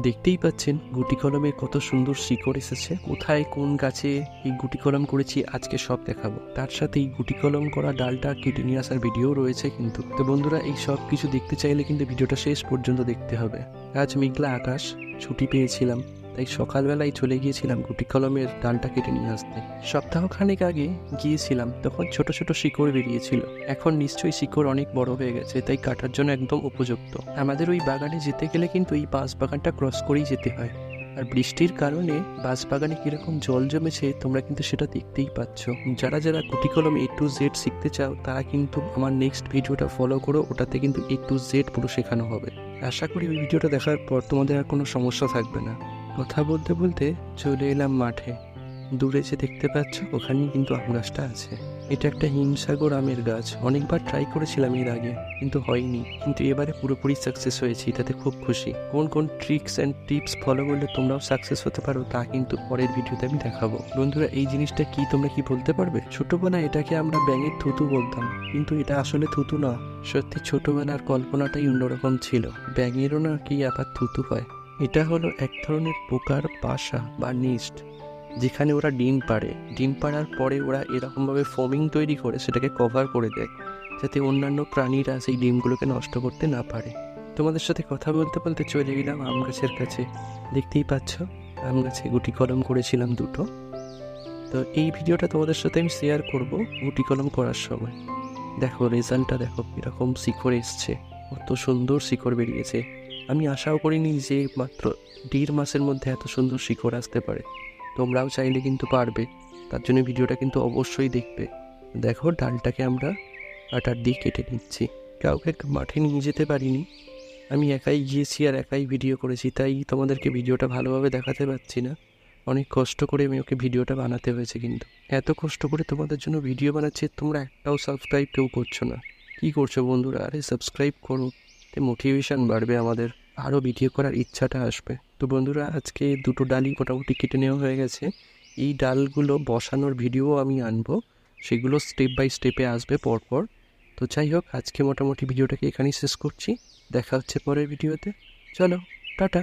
দেখতেই পাচ্ছেন গুটি কলমে কত সুন্দর শিকড় এসেছে। কোথায় কোন গাছে এই গুটি কলম করেছি আজকে সব দেখাবো। তার সাথে এই গুটি কলম করা ডালটা কেটে নিয়ে আসার ভিডিও রয়েছে কিন্তু। তো বন্ধুরা, এই সব কিছু দেখতে চাইলে কিন্তু ভিডিওটা শেষ পর্যন্ত দেখতে হবে। আজ মেঘলা আকাশ, ছুটি পেয়েছিলাম। তাই সকালবেলায় চলে গিয়েছিলাম গুটি কলমের ডালটা কেটে নিয়ে আসতে। সপ্তাহখানেক আগে গিয়েছিলাম, তখন ছোট ছোট শিকড় বেরিয়েছিল। এখন নিশ্চয়ই শিকড় অনেক বড় হয়ে গেছে, তাই কাটার জন্য একদম উপযুক্ত। আমাদের ওই বাগানে যেতে গেলে কিন্তু এই বাঁশ বাগানটা ক্রস করেই যেতে হয়। আর বৃষ্টির কারণে বাগানে কীরকম জল জমেছে, তোমরা কিন্তু সেটা দেখতেই পাচ্ছ। যারা যারা গুটি কলম এ টু জেড শিখতে চাও, তারা কিন্তু আমার নেক্সট ভিডিওটা ফলো করো, ওটাতে কিন্তু এ টু জেড পুরো শেখানো হবে। আশা করি ওই ভিডিওটা দেখার পর তোমাদের আর কোনো সমস্যা থাকবে না। কথা বলতে বলতে চলে এলাম মাঠে। দূরে যে দেখতে পাচ্ছ, ওখানেই কিন্তু আম গাছটা আছে। এটা একটা হিমসাগর আমের গাছ। অনেকবার ট্রাই করেছিলাম এর আগে, কিন্তু হয়নি। কিন্তু এবারে পুরোপুরি সাকসেস হয়েছি তাতে খুব খুশি। কোন কোন ট্রিক্স অ্যান্ড টিপস ফলো করলে তোমরাও সাকসেস হতে পারো, তা কিন্তু পরের ভিডিওতে আমি দেখাবো। বন্ধুরা, এই জিনিসটা কি তোমরা কি বলতে পারবে? ছোটবেলায় এটাকে আমরা ব্যাঙের থুতু বলতাম, কিন্তু এটা আসলে থুতু না। সত্যি ছোটবেলার কল্পনাটাই অন্যরকম ছিল। ব্যাঙেরও না কি আবার থুতু হয়। এটা হলো এক ধরনের পোকার বাসা বা নিস্ট যেখানে ওরা ডিম পাড়ে। ডিম পাড়ার পরে ওরা এরকমভাবে ফোমিং তৈরি করে, সেটাকে কভার করে দেয়, যাতে অন্যান্য প্রাণীরা সেই ডিমগুলোকে নষ্ট করতে না পারে। তোমাদের সাথে কথা বলতে বলতে চলে গেলাম আম গাছের কাছে। দেখতেই পাচ্ছ, আম গাছে গুটি কলম করেছিলাম দুটো। তো এই ভিডিওটা তোমাদের সাথে আমি শেয়ার করব গুটি কলম করার সময়। দেখো রেজাল্টটা দেখো কীরকম শিকড় এসছে। কত সুন্দর শিকড় বেরিয়েছে। আমি আশাও করিনি যে মাত্র দেড় মাসের মধ্যে এত সুন্দর শিকড় আসতে পারে। তোমরাও চাইলে কিন্তু পারবে। তার জন্য ভিডিওটা কিন্তু অবশ্যই দেখবে। দেখো, ডালটাকে আমরা কাটার দিয়ে কেটে নিচ্ছি। কাউকে মাঠে নিয়ে যেতে পারিনি। আমি একাই গিয়েছি আর একাই ভিডিও করেছি, তাই তোমাদেরকে ভিডিওটা ভালোভাবে দেখাতে পারছি না। অনেক কষ্ট করে আমি ওকে ভিডিওটা বানাতে হয়েছে কিন্তু। এত কষ্ট করে তোমাদের জন্য ভিডিও বানাচ্ছি, তোমরা একটাও সাবস্ক্রাইব কেউ করছ না। কী করছ বন্ধুরা? আরে সাবস্ক্রাইব করো। তে মোটিভেশান বাড়বে, আমাদের আরও ভিডিও করার ইচ্ছাটা আসবে। তো বন্ধুরা, আজকে দুটো ডালই মোটামুটি কেটে নেওয়া হয়ে গেছে। এই ডালগুলো বসানোর ভিডিও আমি আনব। সেগুলো স্টেপ বাই স্টেপে আসবে পরপর। তো যাই হোক, আজকে মোটামুটি ভিডিওটাকে এখানেই শেষ করছি। দেখা হচ্ছে পরের ভিডিওতে চলো, টাটা!